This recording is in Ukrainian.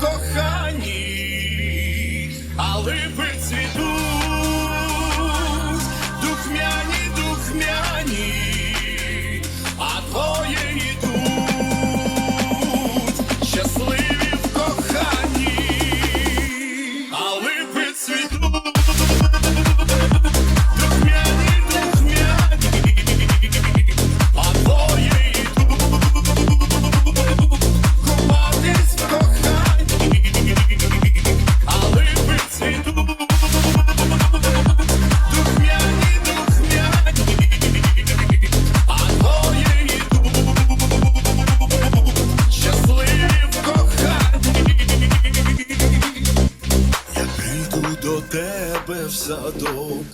кохані, але лиці. До тебе в садок.